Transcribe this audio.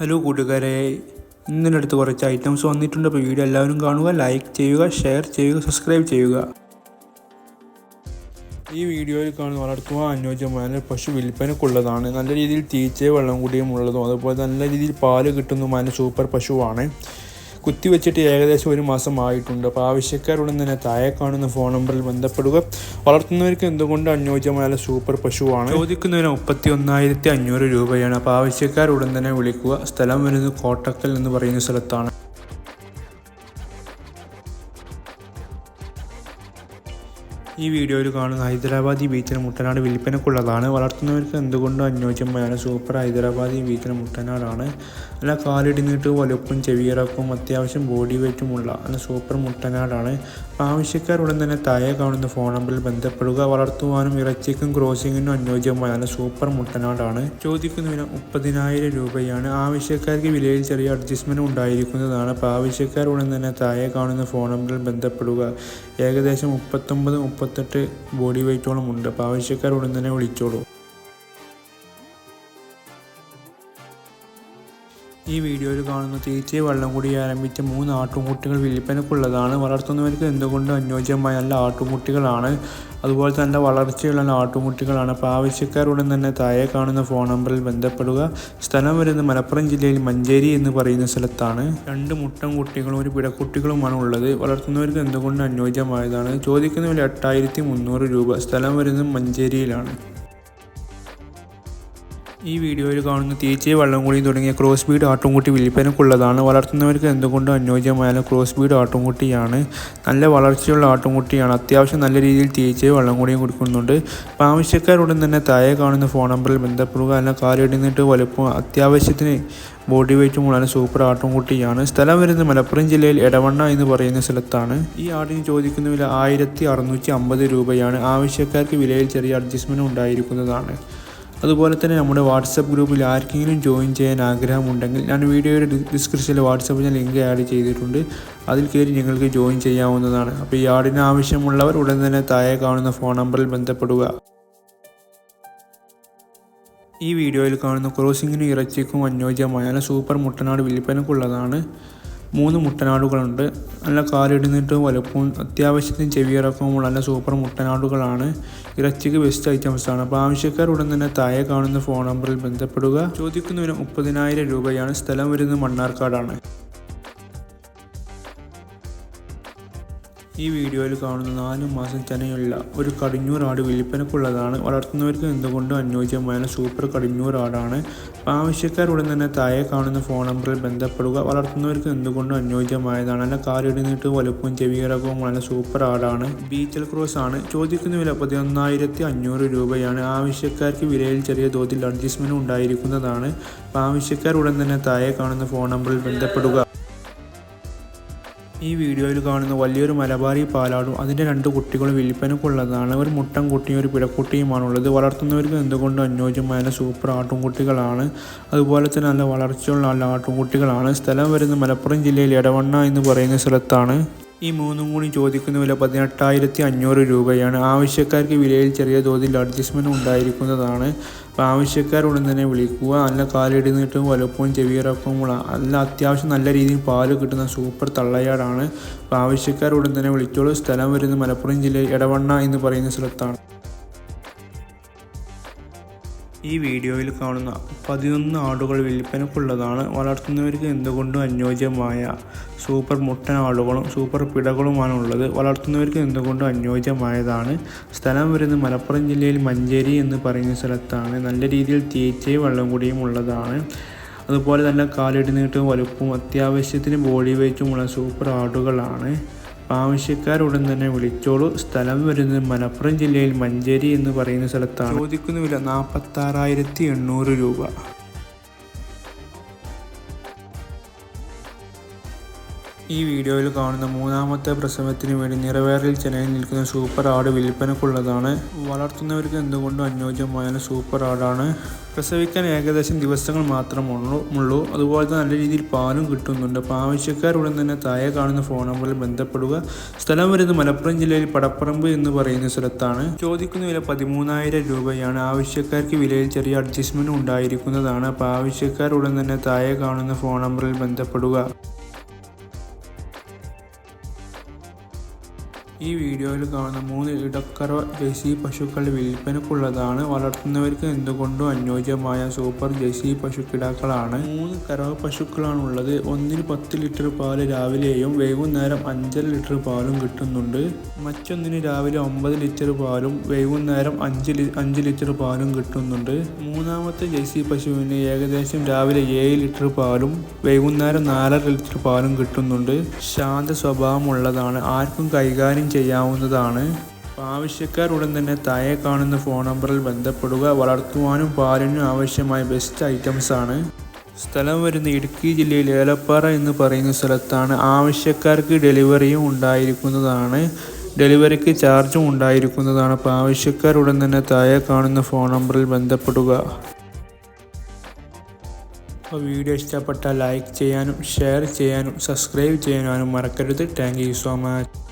Hello കൂട്ടുകാരെ ഇന്നലെ അടുത്ത് കുറച്ച് ഐറ്റംസ് വന്നിട്ടുണ്ട്. അപ്പോൾ വീഡിയോ എല്ലാവരും കാണുക ലൈക്ക് ചെയ്യുക ഷെയർ ചെയ്യുക സബ്സ്ക്രൈബ് ചെയ്യുക. ഈ വീഡിയോയിൽ കാണുന്ന വളർത്തുവാൻ അനുയോജ്യമായ പശു വിൽപ്പനക്കുള്ളതാണ്. നല്ല രീതിയിൽ തീറ്റയും വെള്ളം കൂടിയും ഉള്ളതും അതുപോലെ നല്ല രീതിയിൽ പാൽ കിട്ടുന്നതുമായ സൂപ്പർ പശുവാണ്. കുത്തിവെച്ചിട്ട് ഏകദേശം ഒരു മാസം ആയിട്ടുണ്ട്. അപ്പോൾ ആവശ്യക്കാരുടൻ തന്നെ താഴെ കാണുന്ന ഫോൺ നമ്പറിൽ ബന്ധപ്പെടുക. വളർത്തുന്നവർക്ക് എന്തുകൊണ്ട് അനുയോജ്യമായ സൂപ്പർ പശുവാണ്? ചോദിക്കുന്നതിന് മുപ്പത്തി ഒന്നായിരത്തി അഞ്ഞൂറ് രൂപയാണ്. അപ്പോൾ ആവശ്യക്കാരുടൻ തന്നെ വിളിക്കുക. സ്ഥലം വരുന്നത് കോട്ടക്കൽ എന്ന് പറയുന്ന സ്ഥലത്താണ്. ഈ വീഡിയോയിൽ കാണുന്ന ഹൈദരാബാദി ബീച്ചിന് മുട്ടനാട് വിൽപ്പനക്കുള്ളതാണ് വളർത്തുന്നവർക്ക് എന്തുകൊണ്ടും അനുയോജ്യമായ സൂപ്പർ ഹൈദരാബാദി ബീച്ചിന് മുട്ടനാടാണ്. നല്ല കാലിടി വലുപ്പും ചെവിയിറക്കും അത്യാവശ്യം ബോഡി വെയ്റ്റുമുള്ള നല്ല സൂപ്പർ മുട്ടനാടാണ്. ആവശ്യക്കാർ ഉടൻ തന്നെ താഴെ കാണുന്ന ഫോൺ നമ്പറിൽ ബന്ധപ്പെടുക വളർത്തുവാനും ഇറച്ചിക്കും ക്രോസിങ്ങിനും അനുയോജ്യമായ നല്ല സൂപ്പർ മുട്ടനാടാണ് ചോദിക്കുന്നതിന് മുപ്പതിനായിരം രൂപയാണ്. ആവശ്യക്കാർക്ക് വിലയിൽ ചെറിയ അഡ്ജസ്റ്റ്മെന്റ് ഉണ്ടായിരിക്കുന്നതാണ്. അപ്പോൾ ആവശ്യക്കാർ ഉടൻ തന്നെ താഴെ കാണുന്ന ഫോൺ നമ്പറിൽ ബന്ധപ്പെടുക. ഏകദേശം മുപ്പത്തൊമ്പത് മുപ്പത്തെട്ട് ബോഡി വെയിറ്റോളം ഉണ്ട്. അപ്പോൾ ആവശ്യക്കാർ ഉടൻ തന്നെ വിളിച്ചോളൂ. ഈ വീഡിയോയിൽ കാണുന്ന തീറ്റയെ വെള്ളം കൂടി ആരംഭിച്ച മൂന്ന് ആട്ടുംകുട്ടികൾ വിൽപ്പനക്കുള്ളതാണ് വളർത്തുന്നവർക്ക് എന്തുകൊണ്ടും അനുയോജ്യമായ നല്ല ആട്ടുംകുട്ടികളാണ്? അതുപോലെ തന്നെ വളർച്ചയുള്ള ആട്ടുംകുട്ടികളാണ്. അപ്പോൾ ആവശ്യക്കാരുടൻ തന്നെ താഴെ കാണുന്ന ഫോൺ നമ്പറിൽ ബന്ധപ്പെടുക. സ്ഥലം വരുന്നത് മലപ്പുറം ജില്ലയിൽ മഞ്ചേരി എന്ന് പറയുന്ന സ്ഥലത്താണ്. രണ്ട് മുട്ടൻ കുട്ടികളും ഒരു പിടക്കുട്ടികളുമാണ് ഉള്ളത്. വളർത്തുന്നവർക്ക് എന്തുകൊണ്ടും അനുയോജ്യമായതാണ്? ചോദിക്കുന്ന വില എട്ടായിരത്തി മുന്നൂറ് രൂപ. സ്ഥലം വരുന്നത് മഞ്ചേരിയിലാണ്. ഈ വീഡിയോയിൽ കാണുന്ന തീച്ചയെ വള്ളംകുളിയും തുടങ്ങിയ ക്രോസ് ബീഡ് ആട്ടുംകുട്ടി വിൽപ്പനക്കുള്ളതാണ് വളർത്തുന്നവർക്ക് എന്തുകൊണ്ടും അനുയോജ്യമായ ക്രോസ് ബീഡ് ആട്ടുംകുട്ടിയാണ്. നല്ല വളർച്ചയുള്ള ആട്ടുംകുട്ടിയാണ്. അത്യാവശ്യം നല്ല രീതിയിൽ തീച്ചയെ വള്ളംകുളിയും കൊടുക്കുന്നുണ്ട്. ആവശ്യക്കാരുടൻ തന്നെ താഴെ കാണുന്ന ഫോൺ നമ്പറിൽ ബന്ധപ്പെടുക അല്ല കാലിടുന്നിട്ട് വലുപ്പം അത്യാവശ്യത്തിന് ബോഡി വെയ്റ്റും ഉള്ള സൂപ്പർ ആട്ടുംകുട്ടിയാണ്. സ്ഥലം വരുന്നത് മലപ്പുറം ജില്ലയിൽ എടവണ്ണ എന്ന് പറയുന്ന സ്ഥലത്താണ്. ഈ ആടിന് ചോദിക്കുന്ന വില ആയിരത്തി അറുന്നൂറ്റി അമ്പത് രൂപയാണ്. ആവശ്യക്കാർക്ക് വിലയിൽ ചെറിയ അഡ്ജസ്റ്റ്മെന്റ് ഉണ്ടായിരിക്കുന്നതാണ്. അതുപോലെ തന്നെ നമ്മുടെ വാട്സപ്പ് ഗ്രൂപ്പിൽ ആർക്കെങ്കിലും ജോയിൻ ചെയ്യാൻ ആഗ്രഹമുണ്ടെങ്കിൽ ഞാൻ വീഡിയോയുടെ ഡിസ്ക്രിപ്ഷനിൽ വാട്സപ്പിൽ ലിങ്ക് ആഡ് ചെയ്തിട്ടുണ്ട്. അതിൽ കയറി നിങ്ങൾക്ക് ജോയിൻ ചെയ്യാവുന്നതാണ്. അപ്പോൾ ഈ ആടിന് ആവശ്യമുള്ളവർ ഉടൻ തന്നെ താഴെ കാണുന്ന ഫോൺ നമ്പറിൽ ബന്ധപ്പെടുക. ഈ വീഡിയോയിൽ കാണുന്ന ക്രോസിങ്ങിനും ഇറച്ചിക്കും അനുയോജ്യമായ സൂപ്പർ മുട്ടനാട് വിൽപ്പനക്കുള്ളതാണ് മൂന്ന് മുട്ടനാടുകളുണ്ട്. നല്ല കാലിടുന്നിട്ടും വലുപ്പവും അത്യാവശ്യത്തിന് ചെവിയിറക്കവുമുള്ള നല്ല സൂപ്പർ മുട്ടനാടുകളാണ്. ഇറച്ചിക്ക് ബെസ്റ്റ് ഐറ്റംസ് ആണ്. അപ്പോൾ ആവശ്യക്കാർ ഉടൻ തന്നെ താഴെ കാണുന്ന ഫോൺ നമ്പറിൽ ബന്ധപ്പെടുക. ചോദിക്കുന്നതിന് മുപ്പതിനായിരം രൂപയാണ് സ്ഥലം വരുന്നത് മണ്ണാർക്കാടാണ്. ഈ വീഡിയോയിൽ കാണുന്ന നാല് മാസം ചെനയുള്ള ഒരു കടിഞ്ഞൂർ ആട് വിൽപ്പനക്കുള്ളതാണ്. വളർത്തുന്നവർക്ക് എന്തുകൊണ്ടും അനുയോജ്യമായ സൂപ്പർ അപ്പോൾ ആവശ്യക്കാർ ഉടൻ തന്നെ താഴെ കാണുന്ന ഫോൺ നമ്പറിൽ ബന്ധപ്പെടുക. വളർത്തുന്നവർക്ക് എന്തുകൊണ്ടും അനുയോജ്യമായതാണ്. നല്ല കാലിടുന്നിട്ട് വലുപ്പവും ചെവിയിറക്കവും നല്ല സൂപ്പർ ആടാണ്. ബീച്ചൽ ക്രോസ് ആണ്. ചോദിക്കുന്ന വില പതിനൊന്നായിരത്തി അഞ്ഞൂറ് രൂപയാണ്. ആവശ്യക്കാർക്ക് വിലയിൽ ചെറിയ തോതിൽ അഡ്ജസ്റ്റ്മെന്റ് ഉണ്ടായിരിക്കുന്നതാണ്. ആവശ്യക്കാർ ഉടൻ തന്നെ താഴെ കാണുന്ന ഫോൺ നമ്പറിൽ ബന്ധപ്പെടുക. ഈ വീഡിയോയിൽ കാണുന്ന വലിയൊരു മലബാറി പാലാടും അതിന്റെ രണ്ട് കുട്ടികളും വിൽപ്പനക്കുള്ളതാണ് ഒരു മുട്ടൻ കുട്ടിയും ഒരു പിടക്കുട്ടിയുമാണുള്ളത്. വളർത്തുന്നവർക്ക് എന്തുകൊണ്ടും അനുയോജ്യമായ സൂപ്പർ ആട്ടുംകുട്ടികളാണ്. അതുപോലെ തന്നെ നല്ല വളർച്ചയുള്ള നല്ല ആട്ടുംകുട്ടികളാണ്. സ്ഥലം വരുന്നത് മലപ്പുറം ജില്ലയിൽ എടവണ്ണ എന്ന് പറയുന്ന സ്ഥലത്താണ്. ഈ മൂന്നും കൂടി ചോദിക്കുന്ന വില പതിനെട്ടായിരത്തി അഞ്ഞൂറ് രൂപയാണ്. ആവശ്യക്കാർക്ക് വിലയിൽ ചെറിയ തോതിൽ അഡ്ജസ്റ്റ്മെന്റ് ഉണ്ടായിരിക്കുന്നതാണ്. അപ്പോൾ ആവശ്യക്കാരുടൻ തന്നെ വിളിക്കുക. നല്ല കാലിടുന്നിട്ടും വലുപ്പവും ചെവിയിറക്കവുമുള്ള നല്ല അത്യാവശ്യം നല്ല രീതിയിൽ പാൽ കിട്ടുന്ന സൂപ്പർ തള്ളയാടാണ്. അപ്പോൾ ആവശ്യക്കാരുടൻ തന്നെ വിളിച്ചോളൂ. സ്ഥലം വരുന്നത് മലപ്പുറം ജില്ലയിൽ എടവണ്ണ എന്ന് പറയുന്ന സ്ഥലത്താണ്. ഈ വീഡിയോയിൽ കാണുന്ന പതിനൊന്ന് ആടുകൾ വിൽപ്പനക്കുള്ളതാണ്. വളർത്തുന്നവർക്ക് എന്തുകൊണ്ടും അനുയോജ്യമായ സൂപ്പർ മുട്ടൻ ആടുകളും സൂപ്പർ പിടകളുമാണ് ഉള്ളത് വളർത്തുന്നവർക്ക് എന്തുകൊണ്ടും അനുയോജ്യമായതാണ്. സ്ഥലം വരുന്നത് മലപ്പുറം ജില്ലയിൽ മഞ്ചേരി എന്ന് പറയുന്ന സ്ഥലത്താണ്. നല്ല രീതിയിൽ തീറ്റയും വെള്ളം കൂടിയും ഉള്ളതാണ്. അതുപോലെ തന്നെ കാലിടുന്നിട്ടും വലുപ്പവും അത്യാവശ്യത്തിന് ബോഡി വെയ്റ്റുമുള്ള സൂപ്പർ ആടുകളാണ്. ആവശ്യക്കാരുടൻ തന്നെ വിളിച്ചോളൂ. സ്ഥലം വരുന്നത് മലപ്പുറം ജില്ലയിൽ മഞ്ചേരി എന്ന് പറയുന്ന സ്ഥലത്താണ്. ചോദിക്കുന്ന വില നാൽപ്പത്താറായിരത്തി എണ്ണൂറ് രൂപ. ഈ വീഡിയോയിൽ കാണുന്ന മൂന്നാമത്തെ പ്രസവത്തിന് വേണ്ടി നിറവേറിൽ ചെന്നൈയിൽ നിൽക്കുന്ന സൂപ്പർ ആട് വിൽപ്പനക്കുള്ളതാണ് വളർത്തുന്നവർക്ക് എന്തുകൊണ്ടും അനുയോജ്യമായ സൂപ്പർ ആടാണ്. പ്രസവിക്കാൻ ഏകദേശം ദിവസങ്ങൾ മാത്രമുള്ളൂ ഉള്ളൂ അതുപോലെ തന്നെ നല്ല രീതിയിൽ പാലും കിട്ടുന്നുണ്ട്. അപ്പോൾ ആവശ്യക്കാർ ഉടൻ തന്നെ താഴെ കാണുന്ന ഫോൺ നമ്പറിൽ ബന്ധപ്പെടുക. സ്ഥലം വരുന്നത് മലപ്പുറം ജില്ലയിൽ പടപ്പറമ്പ് എന്ന് പറയുന്ന സ്ഥലത്താണ്. ചോദിക്കുന്ന വില പതിമൂന്നായിരം രൂപയാണ്. ആവശ്യക്കാർക്ക് വിലയിൽ ചെറിയ അഡ്ജസ്റ്റ്മെന്റ് ഉണ്ടായിരിക്കുന്നതാണ്. അപ്പോൾ ആവശ്യക്കാർ ഉടൻ തന്നെ താഴെ കാണുന്ന ഫോൺ നമ്പറിൽ ബന്ധപ്പെടുക. ഈ വീഡിയോയിൽ കാണുന്ന മൂന്ന് ഇടക്കറ ജേഴ്സി പശുക്കൾ വിൽപ്പനക്കുള്ളതാണ് വളർത്തുന്നവർക്ക് എന്തുകൊണ്ടും അനുയോജ്യമായ സൂപ്പർ ജേഴ്സി പശുക്കിടാക്കളാണ്. മൂന്ന് കറവ പശുക്കളാണ് ഉള്ളത് ഒന്നിന് പത്ത് ലിറ്റർ പാൽ രാവിലെയും വൈകുന്നേരം അഞ്ചര ലിറ്റർ പാലും കിട്ടുന്നുണ്ട്. മറ്റൊന്നിന് രാവിലെ ഒമ്പത് ലിറ്റർ പാലും വൈകുന്നേരം അഞ്ച് അഞ്ച് ലിറ്റർ പാലും കിട്ടുന്നുണ്ട്. മൂന്നാമത്തെ ജേഴ്സി പശുവിന് ഏകദേശം രാവിലെ ഏഴ് ലിറ്റർ പാലും വൈകുന്നേരം നാലര ലിറ്റർ പാലും കിട്ടുന്നുണ്ട്. ശാന്ത സ്വഭാവമുള്ളതാണ്. ആർക്കും കൈകാര്യം ചെയ്യാവുന്നതാണ്. ആവശ്യക്കാർ ഉടൻ തന്നെ താഴെ കാണുന്ന ഫോൺ നമ്പറിൽ ബന്ധപ്പെടുക വളർത്തുവാനും പാലിനും ആവശ്യമായ ബെസ്റ്റ് ഐറ്റംസ് ആണ്. സ്ഥലം വരുന്ന ഇടുക്കി ജില്ലയിൽ ഏലപ്പാറ എന്ന് പറയുന്ന സ്ഥലത്താണ് ആവശ്യക്കാർക്ക് ഡെലിവറിയും ഉണ്ടായിരിക്കുന്നതാണ്. ഡെലിവറിക്ക് ചാർജും ഉണ്ടായിരിക്കുന്നതാണ്. അപ്പോൾ ആവശ്യക്കാർ ഉടൻ തന്നെ താഴെ കാണുന്ന ഫോൺ നമ്പറിൽ ബന്ധപ്പെടുക. അപ്പോൾ വീഡിയോ ഇഷ്ടപ്പെട്ടാൽ ലൈക്ക് ചെയ്യാനും ഷെയർ ചെയ്യാനും സബ്സ്ക്രൈബ് ചെയ്യാനും മറക്കരുത്. Thank you so much